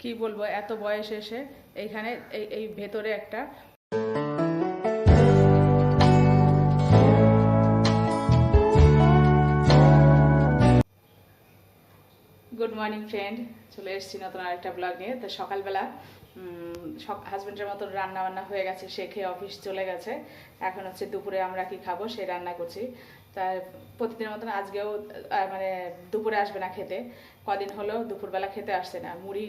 কি বলব, এত বয়স এসে এইখানে এই এই ভেতরে একটা গুড মর্নিং ফ্রেন্ড চলে এসেছি নতুন আরেকটা ব্লগ নিয়ে। তো সকালবেলা হাজব্যান্ডের মতন রান্না বান্না হয়ে গেছে, সে খেয়ে অফিস চলে গেছে। এখন হচ্ছে দুপুরে আমরা কি খাব সেই রান্না করছি। তার প্রতিদিনের মতন আজকেও মানে দুপুরে আসবে না খেতে। কদিন হলো দুপুরবেলা খেতে আসছে না। মুড়ি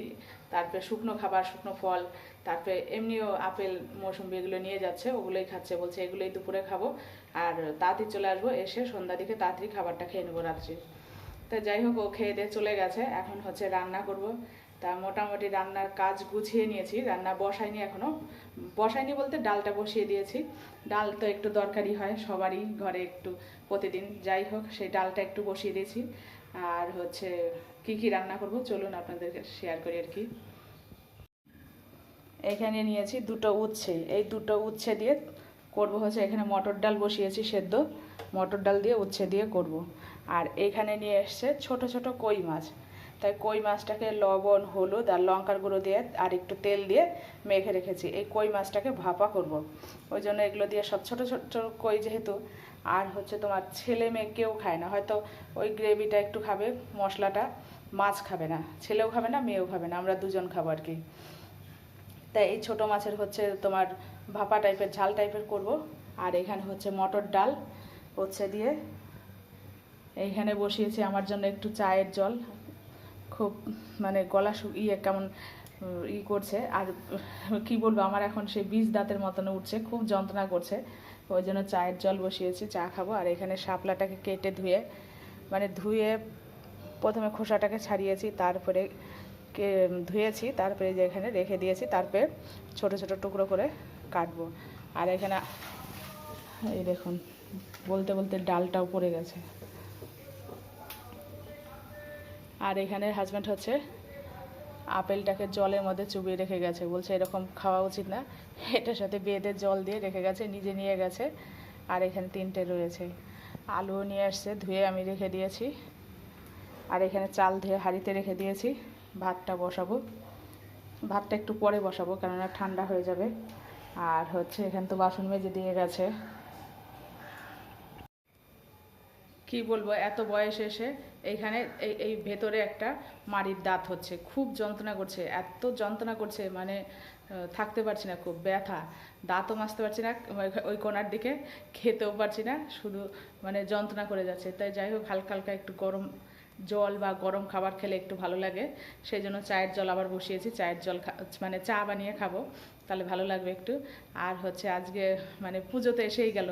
তারপরে শুকনো খাবার, শুকনো ফল, তারপরে এমনিও আপেল, মৌসুম্বি এগুলো নিয়ে যাচ্ছে, ওগুলোই খাচ্ছে, বলছে এগুলোই দুপুরে খাব। আর তাড়াতাড়ি চলে আসব, এসে সন্ধ্যা দিকে তাড়াতাড়ি খাবারটা খেয়ে নেব রাত্রে তা যাই হোক, ও খেয়ে দিয়ে চলে গেছে, এখন হচ্ছে রান্না করব। তা মোটামুটি রান্নার কাজ গুছিয়ে নিয়েছি, রান্না বসাইনি এখনও বসাইনি বলতে ডালটা বসিয়ে দিয়েছি। ডাল তো একটু দরকারি হয়, সবারই ঘরে একটু প্রতিদিন। যাই হোক, সেই ডালটা একটু বসিয়ে দিয়েছি। আর হচ্ছে কি কি রান্না করব, চলুন আপনাদেরকে শেয়ার করি আর কি। এখানে নিয়েছি দুটো উচ্ছে। এই দুটো উচ্ছে দিয়ে করব হচ্ছে এখানে মটর ডাল বসিয়েছি সেদ্ধ। মটর ডাল দিয়ে উচ্ছে দিয়ে করব। আর এখানে নিয়ে এসছে ছোট ছোট কই মাছ। তাই কই মাছটাকে লবণ, হলুদ আর লঙ্কার গুঁড়ো দিয়ে আর একটু তেল দিয়ে মেখে রেখেছি। এই কই মাছটাকে ভাপা করব। ওই জন্য এগুলো দিয়ে সব ছোট ছোট কই যেহেতু, আর হচ্ছে তোমার ছেলে মেয়ে কেউ খায় না। হয়তো ওই গ্রেভিটা একটু খাবে, মশলাটা মাছ খাবে না। ছেলেও খাবে না, মেয়েও খাবে না। আমরা দুজন খাব আর কি। তাই এই ছোটো মাছের হচ্ছে তোমার ভাপা টাইপের ঝাল টাইপের করব। আর এখানে হচ্ছে মটর ডাল হচ্ছে দিয়ে এইখানে বসিয়েছি আমার জন্য একটু চায়ের জল। খুব মানে গলা ইয়ে কেমন ই করছে। আর কি বলব, আমার এখন সেই বীজ দাঁতের মতন উঠছে, খুব যন্ত্রণা করছে। ওই জন্য চায়ের জল বসিয়েছি, চা খাব। আর এখানে শাপলাটাকে কেটে ধুয়ে মানে ধুয়ে প্রথমে খোসাটাকে ছাড়িয়েছি, তারপরে ধুয়েছি, তারপরে যে এখানে রেখে দিয়েছি, তারপরে ছোট ছোট টুকরো করে কাটবো। আর এখানে এই দেখুন, বলতে বলতে ডালটাও পড়ে গেছে। আর এখানে হাজব্যান্ড হচ্ছে, আপেলটাকে জলের মধ্যে চুবিয়ে রেখে গেছে। বলছে এরকম খাওয়া উচিত না। এটার সাথে বেদে জল দিয়ে রেখে গেছে, নিজে নিয়ে গেছে। আর এখানে তিনটে রয়েছে। আলুও নিয়ে আসছে, ধুয়ে আমি রেখে দিয়েছি। আর এখানে চাল ধুয়ে হাঁড়িতে রেখে দিয়েছি। ভাতটা বসাবো। ভাতটা একটু পরে বসাবো, কেননা ঠান্ডা হয়ে যাবে। আর হচ্ছে এখানে তো বাসন মেজে দিয়ে গেছে। কি বলব, এত বয়স এসে এইখানে এই এই ভেতরে একটা মাড়ির দাঁত হচ্ছে। খুব যন্ত্রণা করছে, এত যন্ত্রণা করছে মানে থাকতে পারছি না, খুব ব্যথা। দাঁতও মাজতে পারছি না ওই- কোনার দিকে খেতেও পারছি না, শুধু মানে যন্ত্রণা করে যাচ্ছে। তাই যাই হোক, হালকা হালকা একটু গরম জল বা গরম খাবার খেলে একটু ভালো লাগে। সেই জন্য চায়ের জল আবার বসিয়েছি। চায়ের জল মানে চা বানিয়ে খাব, তাহলে ভালো লাগবে একটু। আর হচ্ছে আজকে মানে পুজোতে এসেই গেল।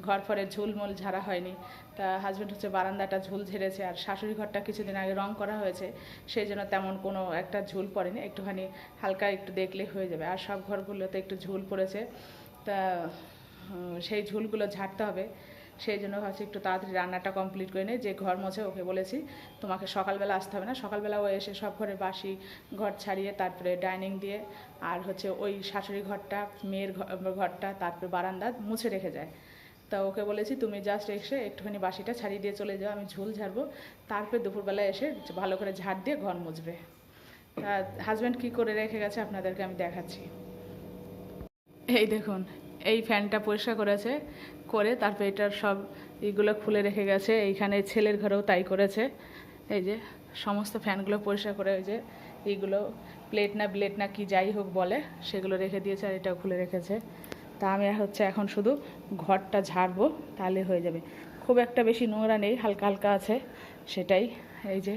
ঘর ফরে ঝুলমুল ঝাড়া হয়নি। তা হাজব্যান্ড হচ্ছে বারান্দাটা ঝুল ঝেড়েছে আর শাশুড়ি ঘরটা কিছুদিন আগে রং করা হয়েছে। সেই জন্য তেমন কোনো একটা ঝুল পড়েনি। একটুখানি হালকা একটু দেখলে হয়ে যাবে। আর সব ঘরগুলোতে একটু ঝুল পড়েছে। তা সেই ঝুলগুলো ঝাড়তে হবে। সেই জন্য ভাবছি একটু তাড়াতাড়ি রান্নাটা কমপ্লিট করে নেই। যে ঘর মোছে ওকে বলেছি, তোমাকে সকালবেলা আসতে হবে না? সকালবেলা ও এসে সব ঘরে বাসি, ঘর ছাড়িয়ে তারপরে ডাইনিং দিয়ে, আর হচ্ছে ওই শাশুড়ি ঘরটা, মেয়ের ঘরটা, তারপরে বারান্দা মুছে রেখে যায়। তা ওকে বলেছি, তুমি জাস্ট এসে একটুখানি বাসিটা ছাড়িয়ে দিয়ে চলে যাও, আমি ঝুল ঝাড়বো। তারপরে দুপুরবেলা এসে ভালো করে ঝাড় দিয়ে ঘর মুছবে। হাজব্যান্ড কী করে রেখে গেছে আপনাদেরকে আমি দেখাচ্ছি। এই দেখুন এই ফ্যানটা পরিষ্কার করেছে, করে তারপর এটার সব এইগুলো খুলে রেখে গেছে। এইখানে ছেলের ঘরেও তাই করেছে। এই যে সমস্ত ফ্যানগুলো পরিষ্কার করে ওই যে এইগুলো প্লেট না ব্লেট না কি যাই হোক বলে সেগুলো রেখে দিয়েছে আর এটাও খুলে রেখেছে। তা আমি হচ্ছে এখন শুধু ঘরটা ঝাড়বো, তাহলে হয়ে যাবে। খুব একটা বেশি নোংরা নেই, হালকা হালকা আছে, সেটাই এই যে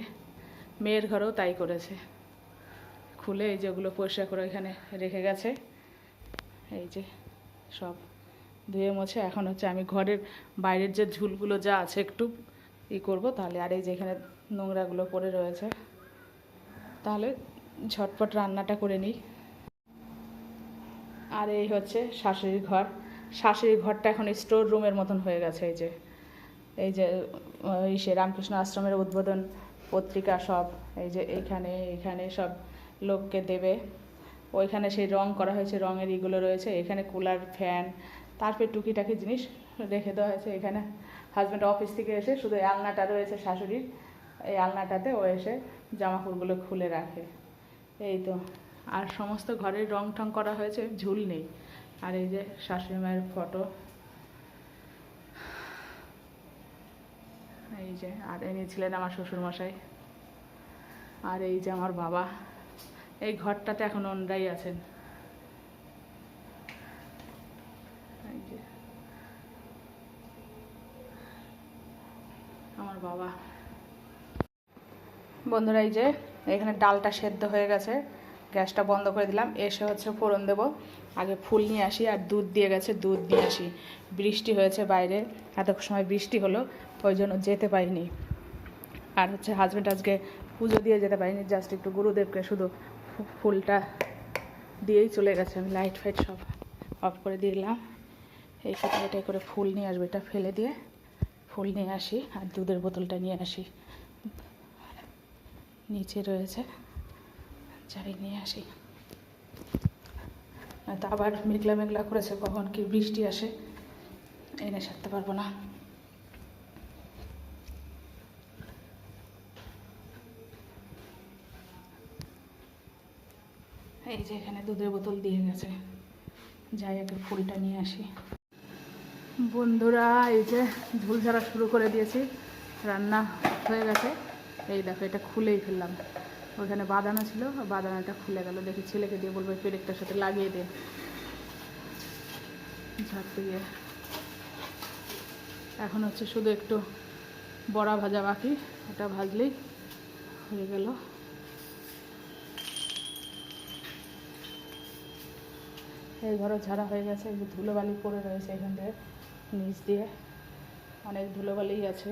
মেয়ের ঘরেও তাই করেছে। খুলে এই যেগুলো পরিষ্কার করে এখানে রেখে গেছে। এই যে সব ধুয়ে মুছে। এখন হচ্ছে আমি ঘরের বাইরের যে ঝুলগুলো যা আছে একটু ই করব তাহলে আর এই যে এখানে নোংরাগুলো পড়ে রয়েছে। তাহলে ঝটপট রান্নাটা করে নিই। আর এই হচ্ছে শাশুড়ির ঘর। শাশুড়ির ঘরটা এখন স্টোর রুমের মতন হয়ে গেছে এই যে এই যে আহ, সে রামকৃষ্ণ আশ্রমের উদ্বোধন পত্রিকা সব এই যে এইখানে এইখানে সব লোককে দেবে। ওইখানে সেই রং করা হয়েছে, রঙের ইগুলো রয়েছে, এখানে কুলার, ফ্যান, তারপরে টুকিটাকি জিনিস রেখে দেওয়া হয়েছে এখানে। হাজব্যান্ড অফিস থেকে এসে শুধু আলনাটা রয়েছে শাশুড়ির, এই আলনাটাতে ও এসে জামা কাপড়গুলো খুলে রাখে। এই তো, আর সমস্ত ঘরের রং টং করা হয়েছে, ঝুল নেই। আর এই যে শাশুড়ি মায়ের ফটো এই যে, আর এনেছিলেন আমার শ্বশুরমশাই। আর এই যে আমার বাবা। এই ঘরটাতে এখন ওনরাই আছেন। আমার বাবা। বন্ধুরা, এই যে, এখানে ডালটা সেদ্ধ হয়ে গেছে। গ্যাসটা বন্ধ করে দিলাম। এসে হচ্ছে ফোড়ন দেব। আগে ফুল নিয়ে আসি আর দুধ দিয়ে গেছে, দুধ নিয়ে আসি। বৃষ্টি হয়েছে বাইরে। এত সময় বৃষ্টি হলো, ওই জন্য যেতে পারিনি। আর হচ্ছে হাজব্যান্ড আজকে পুজো দিয়ে যেতে পারিনি জাস্ট একটু গুরুদেবকে শুধু ফুলটা দিয়েই চলে গেছে। আমি লাইট ফাইট সব অফ করে দিলাম। এই সাথে এটাই করে ফুল নিয়ে আসব, এটা ফেলে দিয়ে ফুল নিয়ে আসি আর দুধের বোতলটা নিয়ে আসি। নিচে রয়েছে যাই নিয়ে আসি। তো আবার মেঘলা মেঘলা করেছে, কখন কি বৃষ্টি আসে, এনে সারতে পারব না। এই যে এখানে দুধের বোতল দিয়ে গেছে। যাই আগে ফুলটা নিয়ে আসি। বন্ধুরা, এই যে ঝুল ঝাড়া শুরু করে দিয়েছি। রান্না হয়ে গেছে। এই দেখো, এটা খুলেই ফেললাম। ওখানে বাঁধানো ছিল বাদানাটা খুলে গেল। দেখি ছেলেকে দিয়ে বলব পেরেকটার সাথে লাগিয়ে দে। ঝাড়তে গিয়ে এখন হচ্ছে শুধু একটু বড়া ভাজা বাকি। ওটা ভাজলেই হয়ে গেল। এই ঘরও ঝাড়া হয়ে গেছে ধুলোবালি পড়ে রয়েছে এখান থেকে নিচ দিয়ে। অনেক ধুলোবালি আছে।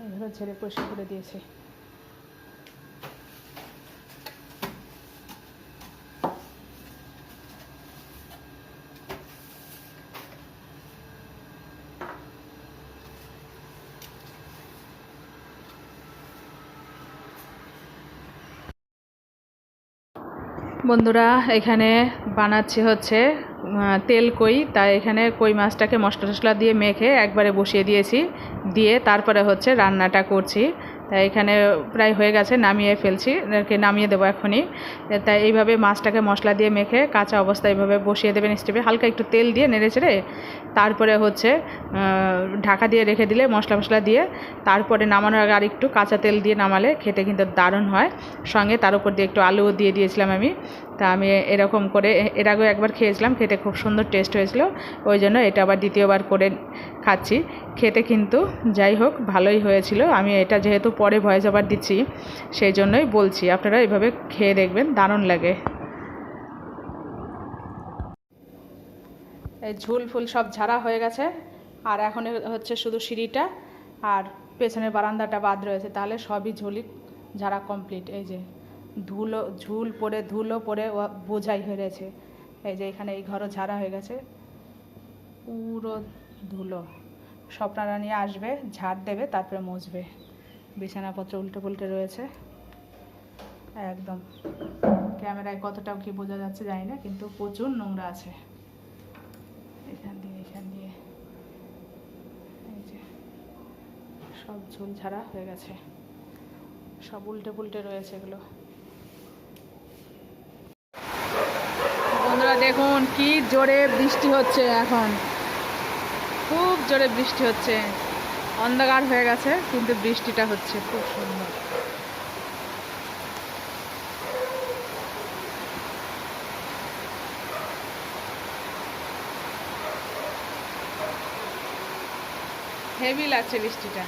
এই ঘরও ঝেড়ে পরিষ্কার করে দিয়েছে। বন্ধুরা, এখানে বানাচ্ছি হচ্ছে তেল কই। তাই এখানে কই মাছটাকে মশলা টশলা দিয়ে মেখে একবারে বসিয়ে দিয়েছি। দিয়ে তারপরে হচ্ছে রান্নাটা করছি। তাই এখানে প্রায় হয়ে গেছে, নামিয়ে ফেলছি নামিয়ে দেবো এখনই। তাই এইভাবে মাছটাকে মশলা দিয়ে মেখে কাঁচা অবস্থায় এইভাবে বসিয়ে দেবেন স্টেপে, হালকা একটু তেল দিয়ে নেড়ে চেড়ে তারপরে হচ্ছে ঢাকা দিয়ে রেখে দিলে মশলা মশলা দিয়ে, তারপরে নামানোর আগে আর একটু কাঁচা তেল দিয়ে নামালে খেতে কিন্তু দারুণ হয়। সঙ্গে তার উপর দিয়ে একটু আলুও দিয়ে দিয়েছিলাম আমি। তা আমি এরকম করে, এর আগেও একবার খেয়েছিলাম, খেতে খুব সুন্দর টেস্ট হয়েছিল, ওই জন্য এটা আবার দ্বিতীয়বার করে খাচ্ছি। খেতে কিন্তু যাই হোক, ভালোই হয়েছিল। আমি এটা যেহেতু পরে ভয়েস আবার দিচ্ছি, সেই জন্যই বলছি, আপনারা এভাবে খেয়ে দেখবেন, দারুণ লাগে। এই ঝুল ফুল সব ঝাড়া হয়ে গেছে, আর এখন হচ্ছে শুধু সিঁড়িটা, আর পেছনের বারান্দাটা বাদ রয়েছে, তাহলে সবই ঝুলি ঝাড়া কমপ্লিট এই যে। ধুলো, ঝুল পরে, ধুলো পরে বোঝাই হয়ে রয়েছে এই যে এখানে এই ঘরও ঝাড়া হয়ে গেছে। পুরো ধুলো। স্বপ্নারা নিয়ে আসবে, ঝাড় দেবে, তারপরে মুছবে বিছানাপত্র উল্টে পুল্টে রয়েছে। একদম। ক্যামেরায় কতটা কি বোঝা যাচ্ছে জানি না, কিন্তু প্রচুর নোংরা আছে। এখান দিয়ে এখান দিয়ে। এই যে সব ঝুল ঝাড়া হয়ে গেছে। সব উল্টে পুল্টে রয়েছে এগুলো। বন্ধুরা, দেখুন কি জোরে বৃষ্টি হচ্ছে এখন। খুব জোরে বৃষ্টি হচ্ছে। অন্ধকার হয়ে গেছে, কিন্তু বৃষ্টিটা হচ্ছে খুব সুন্দর। হেভি লাগছে বৃষ্টিটা।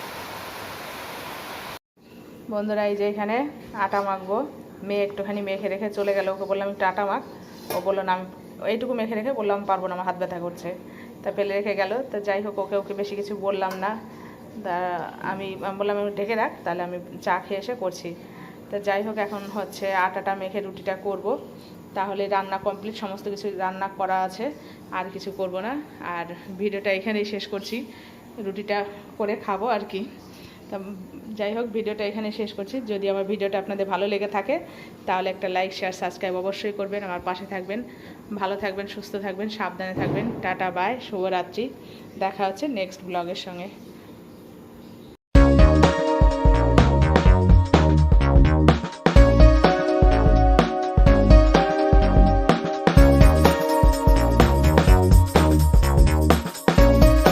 বন্ধুরা, এই যে এখানে আটা মাখবো। মেয়ে একটুখানি মেখে রেখে চলে গেল। ওকে বললাম, একটু আটা মাখ। ও বলল না আমি এইটুকু মেখে রেখে বললাম, পারব না, আমার হাত ব্যথা করছে। তা ফেলে রেখে গেল। তা যাই হোক, ওকে ওকে বেশি কিছু বললাম না। তা আমি বললাম, আমি ঢেকে রাখ, তাহলে আমি চা খেয়ে এসে করছি। তা যাই হোক, এখন হচ্ছে আটাটা মেখে রুটিটা করব। তাহলে রান্না কমপ্লিট, সমস্ত কিছু রান্না করা আছে, আর কিছু করব না। আর ভিডিওটা এখানেই শেষ করছি। রুটিটা করে খাব আর কি। তা যাই হোক, ভিডিওটা এখানে শেষ করছি। যদি আমার ভিডিওটা আপনাদের ভালো লেগে থাকে, তাহলে একটা লাইক শেয়ার সাবস্ক্রাইব অবশ্যই করবেন আমার পাশে থাকবেন। ভালো থাকবেন, সুস্থ থাকবেন, সাবধানে থাকবেন। টাটা বাই শুভরাত্রি। দেখা হচ্ছে নেক্সট ব্লগের সঙ্গে।